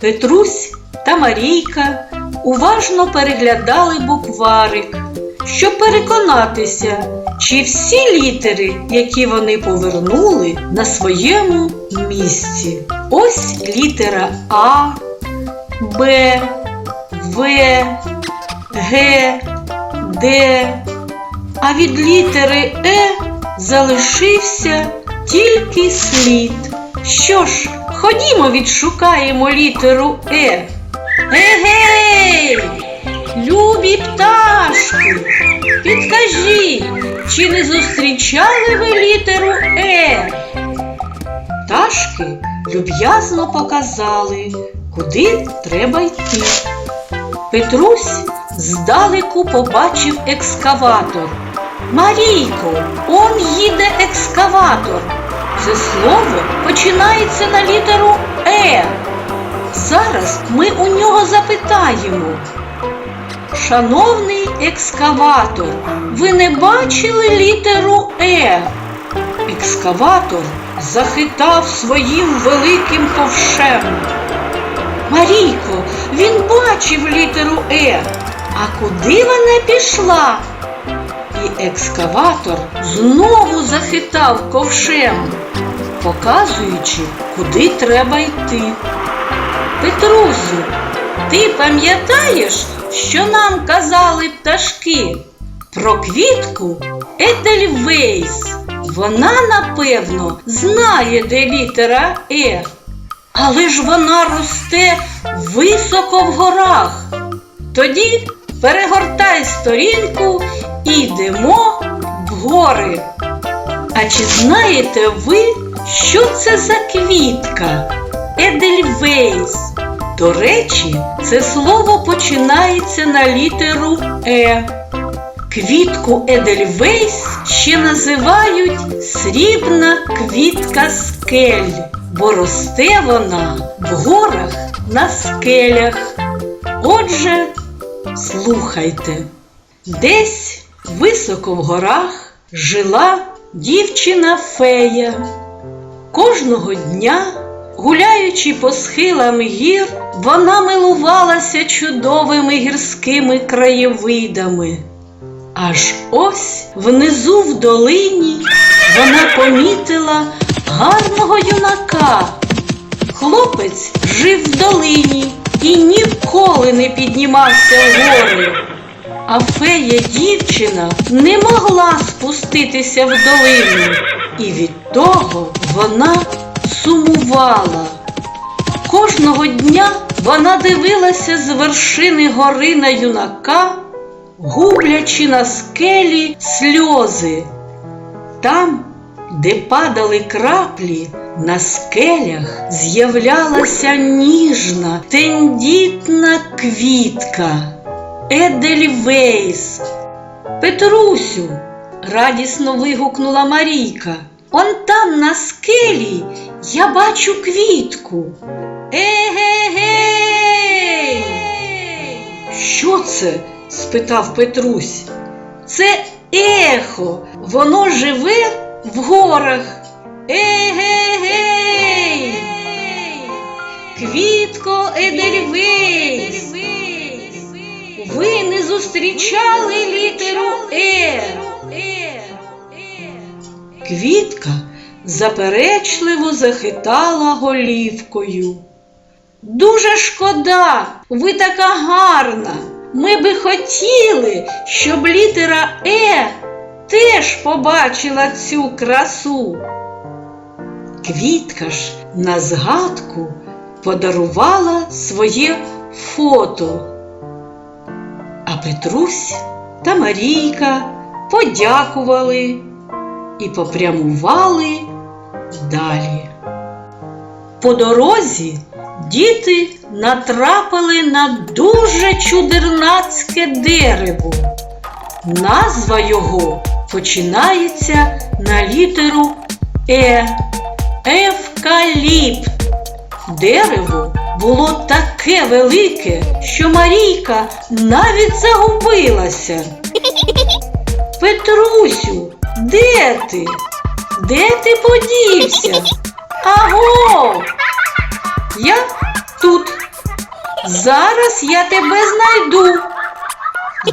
Петрусь та Марійка уважно переглядали букварик, щоб переконатися, чи всі літери, які вони повернули, на своєму місці. Ось літера А, Б, В, Г, Д. А від літери Е залишився тільки слід. Що ж, ходімо відшукаємо літеру Е. Егей! Любі пташки! Підкажіть, чи не зустрічали ви літеру Е? Пташки люб'язно показали, куди треба йти. Петрусь здалеку побачив екскаватор. Марійко, он їде екскаватор. Це слово починається на літеру Е. Зараз ми у нього запитаємо. Шановний екскаватор, ви не бачили літеру Е? Екскаватор захитав своїм великим ковшем. Марійко, він бачив літеру Е. А куди вона пішла? І екскаватор знову захитав ковшем, показуючи, куди треба йти. Петрусю, ти пам'ятаєш, що нам казали пташки про квітку Едельвейс? Вона, напевно, знає, де літера Е. Але ж вона росте високо в горах. Тоді перегортай сторінку і йдемо в гори. А чи знаєте ви, що це за квітка? Едельвейс. До речі, це слово починається на літеру Е. Квітку Едельвейс ще називають срібна квітка скель, бо росте вона в горах на скелях. Отже, слухайте, десь високо в горах жила дівчина фея. Кожного дня, гуляючи по схилам гір, вона милувалася чудовими гірськими краєвидами. Аж ось внизу в долині вона помітила гарного юнака. Хлопець жив в долині і ніколи не піднімався в гори. А фея дівчина не могла спуститися в долину, і від того вона сумувала. Кожного дня вона дивилася з вершини гори на юнака, гублячи на скелі сльози. Там, де падали краплі, на скелях з'являлася ніжна, тендітна квітка. Едельвейс. Петрусю, радісно вигукнула Марійка. Он там на скелі я бачу квітку. Егегей! Що це? спитав Петрусь. Це ехо, воно живе в горах. Егегей! Квітко Едельвейс! Ви не зустрічали літеру Е. Квітка заперечливо захитала голівкою. Дуже шкода, ви така гарна. Ми би хотіли, щоб літера Е теж побачила цю красу. Квітка ж на згадку подарувала своє фото. А Петрусь та Марійка подякували і попрямували далі. По дорозі діти натрапили на дуже чудернацьке дерево. Назва його починається на літеру Е. Евкаліпт. Дерево було таке велике, що Марійка навіть загубилася. Петрусю, де ти? Де ти подівся? Аго! Я тут, зараз я тебе знайду.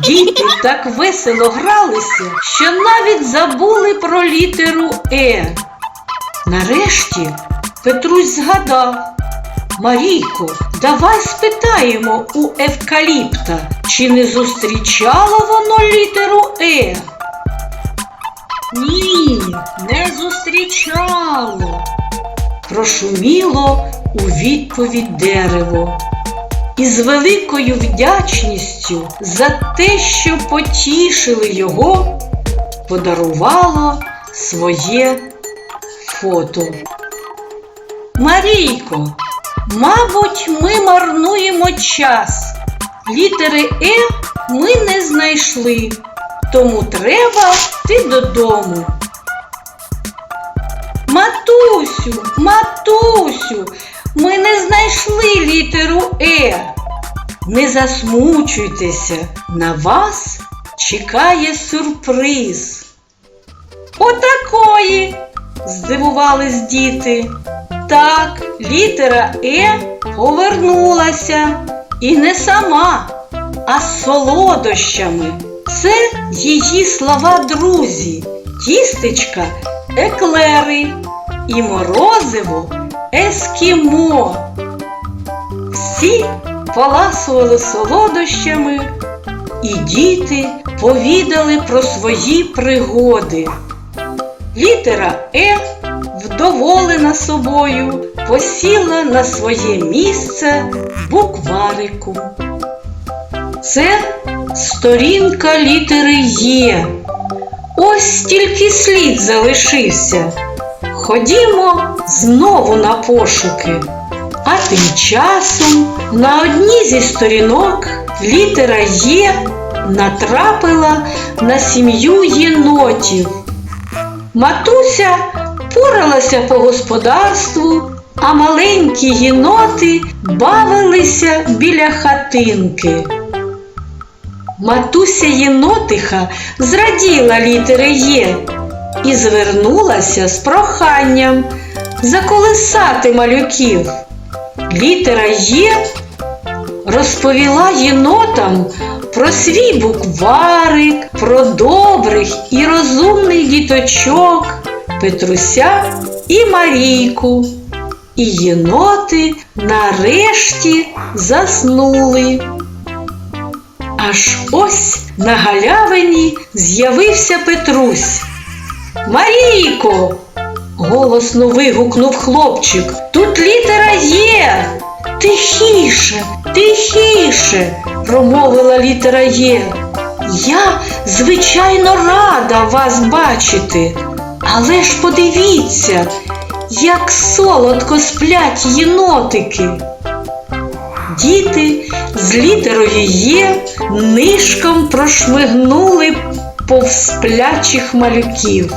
Діти так весело гралися, що навіть забули про літеру Е. Нарешті Петрусь згадав. Марійко, давай спитаємо у евкаліпта, чи не зустрічало воно літеру Е? Ні, не зустрічало. Прошуміло у відповідь дерево. І з великою вдячністю за те, що потішили його, подарувало своє фото. Марійко, мабуть, ми марнуємо час. Літери Е ми не знайшли, тому треба йти додому. Матусю, матусю, ми не знайшли літеру Е. Не засмучуйтеся, на вас чекає сюрприз. Отакої, здивувались діти. Так, літера Е повернулася. І не сама, а з солодощами. Це її слова друзі, тістечка еклери і морозиво ескімо. Всі поласували солодощами, і діти повідали про свої пригоди. Літера Е, вдоволена собою, посіла на своє місце букварику. Це сторінка літери Є. Ось тільки слід залишився. Ходімо знову на пошуки. А тим часом на одній зі сторінок літера Є натрапила на сім'ю єнотів. Матуся поралася по господарству, а маленькі єноти бавилися біля хатинки. Матуся єнотиха зраділа літери Є і звернулася з проханням заколисати малюків. Літера Є розповіла єнотам про свій букварик, про добрих і розумних діточок Петруся і Марійку. І єноти нарешті заснули. Аж ось на галявині з'явився Петрусь. Марійко. голосно вигукнув хлопчик. Тут літера є. Тихіше, тихіше, промовила літера Є. Я, звичайно, рада вас бачити. Але ж подивіться, як солодко сплять єнотики. Діти з літерою Є нишком прошмигнули повз сплячих малюків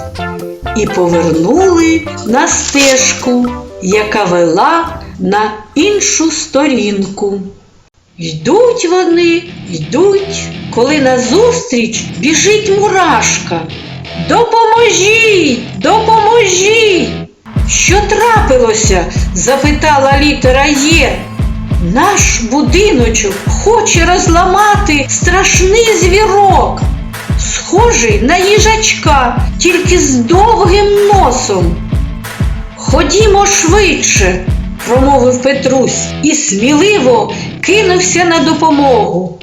і повернули на стежку, яка вела на іншу сторінку. Йдуть вони, йдуть, коли назустріч біжить мурашка. Допоможіть, допоможіть. Що трапилося? запитала літера Є. Наш будиночок хоче розламати страшний звірок, схожий на їжачка, тільки з довгим носом. Ходімо швидше, промовив Петрусь і сміливо кинувся на допомогу.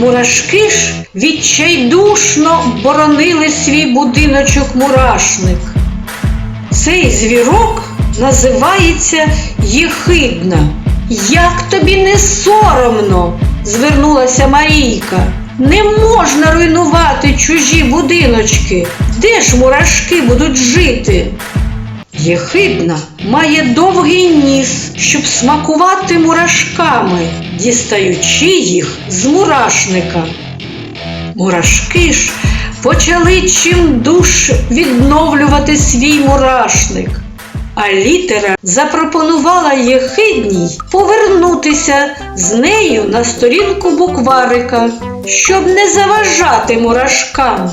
Мурашки ж відчайдушно боронили свій будиночок мурашник. Цей звірок називається Єхидна. Як тобі не соромно? звернулася Марійка. Не можна руйнувати чужі будиночки. Де ж мурашки будуть жити? Єхидна має довгий ніс, щоб смакувати мурашками, дістаючи їх з мурашника. Мурашки ж почали чим душ відновлювати свій мурашник. А літера запропонувала Єхидній повернутися з нею на сторінку букварика, щоб не заважати мурашкам.